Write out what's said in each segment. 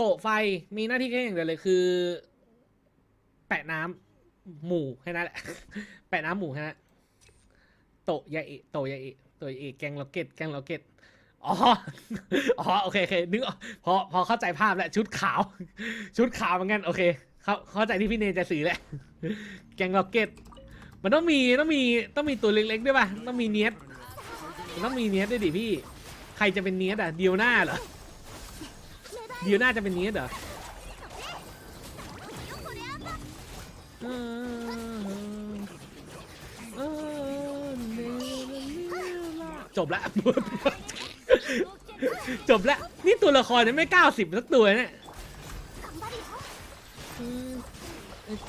โตะไฟมีหน้าที่แค่อย่างเดียวเลยคือ แปะน้ำหมู่แค่นั้นแหละ แปะน้ำหมู่แค่นั้นโตะยาเอะโตะยาเอะโตะยาเอะแกงล็อกเก็ตแกงล็อกเก็ตอ๋ออ๋อโอเคโอเคนึกออกพอพอเข้าใจภาพแล้วชุดขาว ชุดขาวเหมือนกันโอเค เข้าเข้าใจที่พี่เนยจะสื่อแหละ แกงล็อกเก็ตมันต้องมีต้องมีต้องมีตัวเล็กๆด้วยป่ะต้องมีเนียสมันต้องมีเนียสด้วยดิพี่ ใครจะเป็นเนียสอะเดียวหน้าเหรอ ดียวหน้าจะเป็นนียสเหรอจบละ จบละ นี่ตัวละครเนี่ยไม่เก้าสิบสักตัวเนี่ย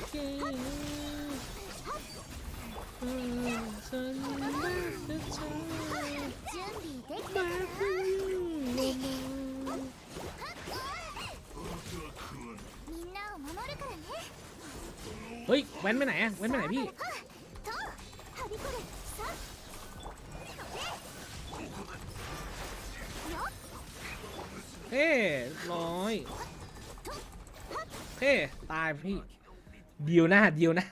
เคเออฉัน เฮ้ยแว้นไปไหนอะแว้นไปไหนพี่เฮ้ร้อยเฮ้ตายพี่เดียวหน้าเดียวนะ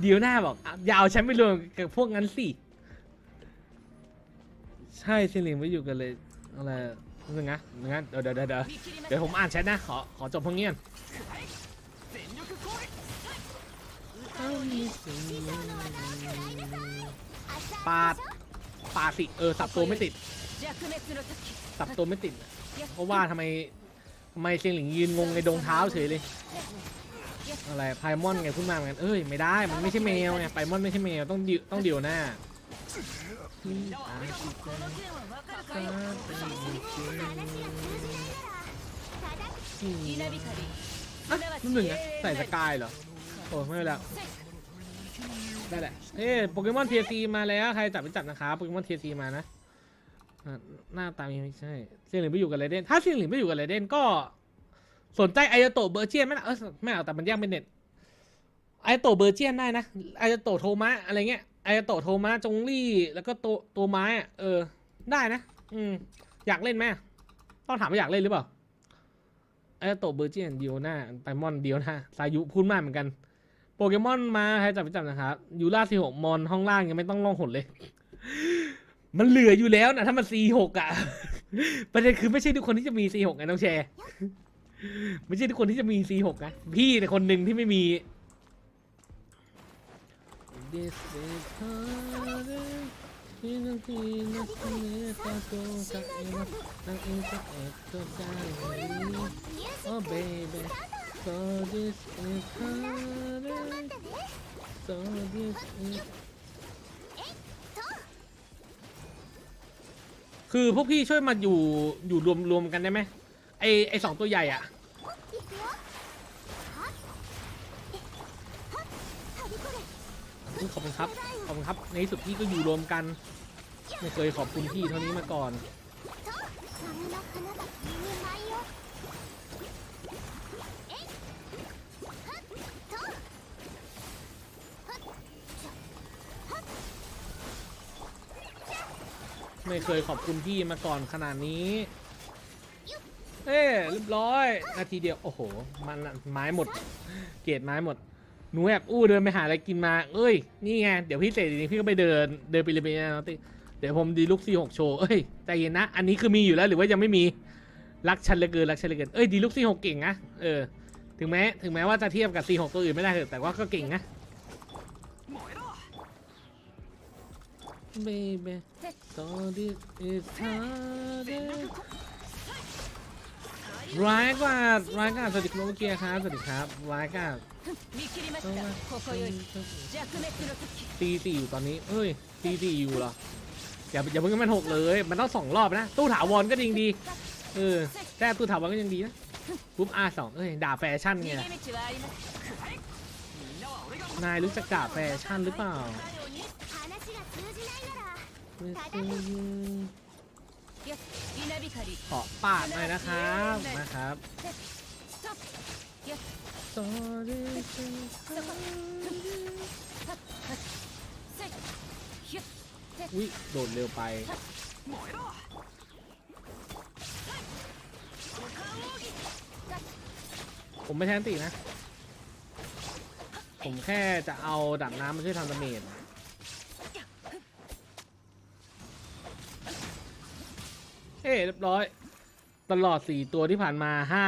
เดียวหน้าบอกอย่าเอาฉันไปรวมกับพวกนั้นสิใช่สิลิงไม่อยู่กันเลยอะไรนึงนะนงั้นเดี๋ยวเดี๋ยวเดี๋ยวเดี๋ยวผมอ่านแชทนะขอขอจบเพียงเงี้ย ปาดปาดสิเออสับตัวไม่ติดสับตัวไม่ติดเพราะว่าทำไมทำไมเชียงหลิงยืนงงในดงเท้าเฉยเลยอะไรไพมอนไงพูดมาเหมือนเอ้ยไม่ได้มันไม่ใช่แมวไงไพมอนไม่ใช่แมวต้องดิวต้องเดี่ยวหน้าอะรุ่นหนึ่งไงใส่สกายเหรอ โอ้ไม่เป็นไรแล้วได้แหละเอ้โปเกมอนเทียซีมาแล้ว ใครจับไปจับนะครับโปเกมอนเทียซีมานะหน้าตายังไม่ใช่เซียงหลิงไปอยู่กับไรเดนถ้าเซียงหลิงไปอยู่กับไรเดนก็สนใจไอโตเบอร์เจียนไหมล่ะเออไม่เอาแต่มันแยกเป็นเน็ตไอโตเบอร์เจียนได้นะไอโตโทมะอะไรเงี้ยไอโตโทมะจงลี่ แล้วก็ตัวตัวไม้อะเออ ได้นะ อืมอยากเล่นไหมต้องถามว่าอยากเล่นหรือเปล่าไอโตเบอร์เจียนเดียวหน้าไตมอนเดียวหน้าสายุพูดมากเหมือนกัน โปเกมอนมาใครจับไปจับนะครับยูราซีหกมอนห้องล่างยังไม่ต้องล่องหนเลย มันเหลืออยู่แล้วนะถ้ามันซีหกอะประเด็นคือไม่ใช่ทุกคนที่จะมีซีหกไงน้องแชร์ ไม่ใช่ทุกคนที่จะมี C6 นะพี่ในยคนหนึ่งที่ไม่มี This is heaven ที่นั่งที่นักเนื้อตาโตกับเอ็นนักเอ็นกับเอ็ดก็ได้ไหม Oh baby So this is harder. So this is คือพวกพี่ช่วยมาอยู่อยู่รวมรวมกันได้ไหมไอไอสองตัวใหญ่อะ ขอบคุณครับ ขอบคุณครับ ในที่สุดพี่ก็อยู่รวมกัน ไม่เคยขอบคุณพี่เท่านี้มาก่อน ไม่เคยขอบคุณพี่มาก่อนขนาดนี้ เอ้เรียบร้อยนาทีเดียว โอ้โห มันไม้หมด เกรดไม้หมด หนูแอบอู้เดินไปหาอะไรกินมา เอ้ย นี่ไง เดี๋ยวพี่เสร็จนี้พี่ก็ไปเดิน เดินไปเลยไปนะติเดี๋ยวผมดีลุกซีหกโชว์ เอ้ย ใจเย็นนะ อันนี้คือมีอยู่แล้วหรือว่ายังไม่มี รักฉันเหลือเกิน รักฉันเหลือเกิน เอ้ย ดีลุกซีหกเก่งนะ เออ ถึงแม้ ถึงแม้ว่าจะเทียบกับซีหกตัวอื่นไม่ได้เถอะแต่ว่าก็เก่งนะ baby. So this is harder. ร้ายกว่าร้ายกว่าสวัสดีคุณโอเกียครับสวัสดีครับร้ายกว่าตีตีอยู่ตอนนี้เฮ้ยตีตีอยู่เหรออย่าอย่าเพิ่งมันหกเลยมันต้องสองรอบนะตู้ถาวรก็ยิงดีเออแต่ตู้ถาวรก็ยังดีนะปุ๊บอาสองเฮ้ยด่าแฟชั่นไงนายรู้จักด่าแฟชั่นหรือเปล่า ขอปาดหน่อยนะครับนะครับอุ้ยโดดเร็วไปผมไม่แทนตีนะ ผมแค่จะเอาดักน้ำมาช่วยทำดาเมจ เฮ้เรียบร้อย ตลอดสี่ตัวที่ผ่านมาห้า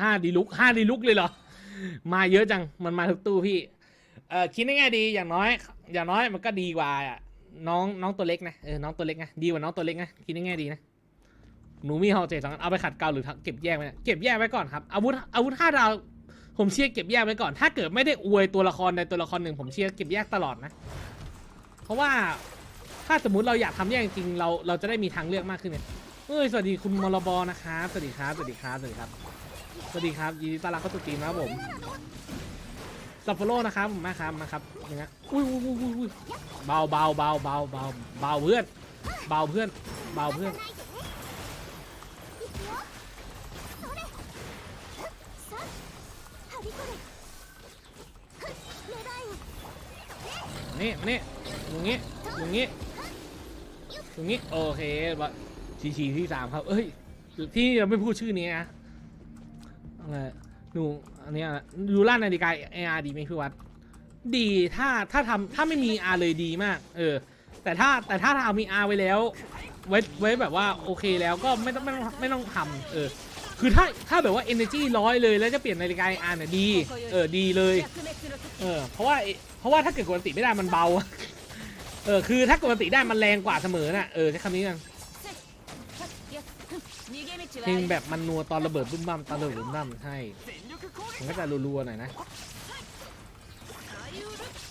ห้าดีลุกห้าดีลุกเลยเหรอ มาเยอะจังมันมาทุกตู้พี่เออคิดง่ายๆดีอย่างน้อย อย่างน้อยมันก็ดีกว่าอะน้องน้องตัวเล็กนะเออน้องตัวเล็กนะดีกว่าน้องตัวเล็กนะคิดง่ายๆดีนะหนูมีเฮาเจสองเอาไปขัดเกลาหรือเก็บแยกไว้เก็บแยกไว้ก่อนครับอาวุธอาวุธห้าดาวผมเชียร์เก็บแยกไว้ก่อน ถ้าเกิดไม่ได้อวยตัวละครใดตัวละครหนึ่งผมเชียร์เก็บแยกตลอดนะ เพราะว่าถ้าสมมุติเราอยากทำแยกจริงเราเราจะได้มีทางเลือกมากขึ้นเนี่ย เอ้ยสวัสดีคุณมรบอนะครับสวัสดีครับสวัสดีครับสวัสดีครับสวัสดีครับยินดีต้อนรับเข้าสู่ทีมนะครับผมซัฟฟโลนะครับผมาครับมาครับอย่างเงี้ยอุ้ยอุ้ยอุ้ยอุ้ยอุ้ยเบาเบาเบาเบาเบาเบาเพื่อนเบาเพื่อนเบาเพื่อนนี่นี่อย่างงี้อย่างงี้อย่างงี้โอเคบะ ชีชีที่สามครับ เอ้ย ที่เราไม่พูดชื่อนี้นะอะไรหนูอันนี้ดูล่านนาฬิกา AR ดีไหมพี่วัด ดีถ้าถ้าทำถ้าไม่มี R เลยดีมาก เออ แต่ถ้าแต่ถ้าทามี R ไว้แล้ว ไว้ไว้แบบว่าโอเคแล้วก็ไม่ต้องไม่ต้องไม่ต้องทำเออ คือถ้าถ้าแบบว่า energy ร้อยเลยแล้วจะเปลี่ยนนาฬิกา AR เนี่ยดี เออดีเลย เออเพราะว่าเพราะว่าถ้าเกิดกดติไม่ได้มันเบา เออคือถ้ากดติได้มันแรงกว่าเสมอน่ะ เออใช้คำนี้กัน เพลงแบบมันนัวตอนระเบิดบุ้มบั้มตอนระเบิดบุ้มบั้มใช่มันก็จะรัวๆหน่อยนะ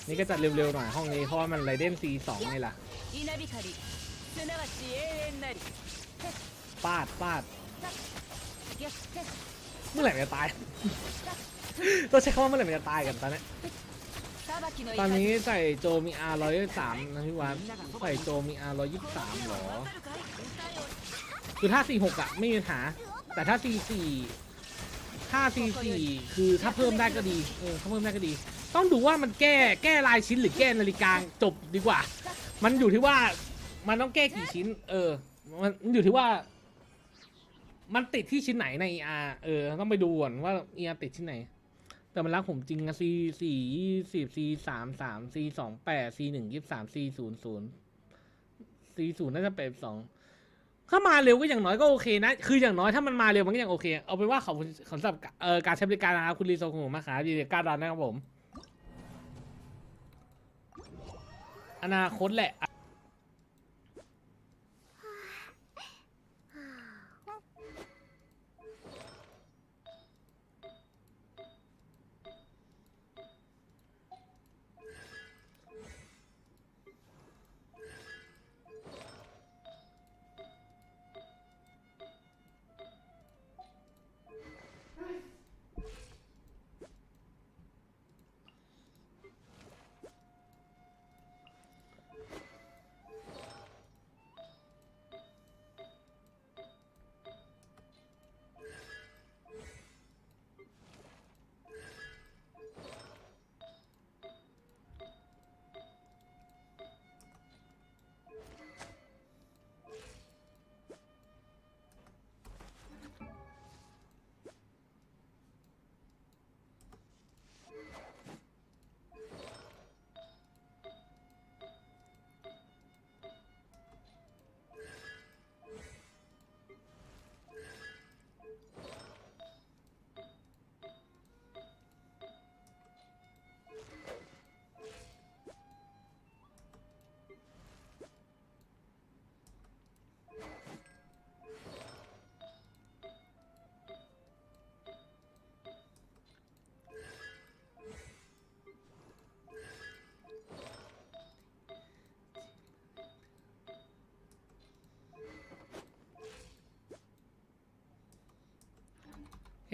นี่ก็จัดเร็วๆหน่อยห้องนี้เพราะมันไรเด้นซีสองไงล่ะปาดปาดเมื่อไหร่จะตายต้องใช้คำว่าเมื่อไหร่จะตายกันตอนนี้ตอนนี้ใส่โจมีอาร์ร้อยสามนะพี่วานใส่โจมีอาร์ร้อยยี่สามหรอ คือถ้า46อะไม่มีปัญหา แต่ถ้า44ถ้า44คือถ้าเพิ่มได้ก็ดีเออถ้าเพิ่มได้ก็ดี ต้องดูว่ามันแก้แก้ลายชิ้นหรือแก้นาฬิกาจบดีกว่า มันอยู่ที่ว่ามันต้องแก้กี่ชิ้น เออ มันอยู่ที่ว่า มันติดที่ชิ้นไหนใน ER เออ ต้องไปดูก่อนว่า ER ติดชิ้นไหน แต่มันรักผมจริงอะ C สี่ยี่สิบ C สามสาม C สองแปด C หนึ่งยี่สาม C ศูนย์ศูนย์ C ศูนย์น่าจะเป็นสอง ถ้ามาเร็วก็อย่างน้อยก็โอเคนะ คืออย่างน้อยถ้ามันมาเร็วมันก็ยังโอเค เอาเป็นว่าขอบคุณสำหรับเอ่อการใช้บริการนะครับคุณรีโซของผมมากครับดีเดกับการดันนะครับผม อนาคตแหละ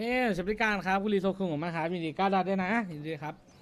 เฮ้ใช้บริการครับคุณรีโซคุงผมมากครับยินดีก้าวดันด้วยนะยินดีครับ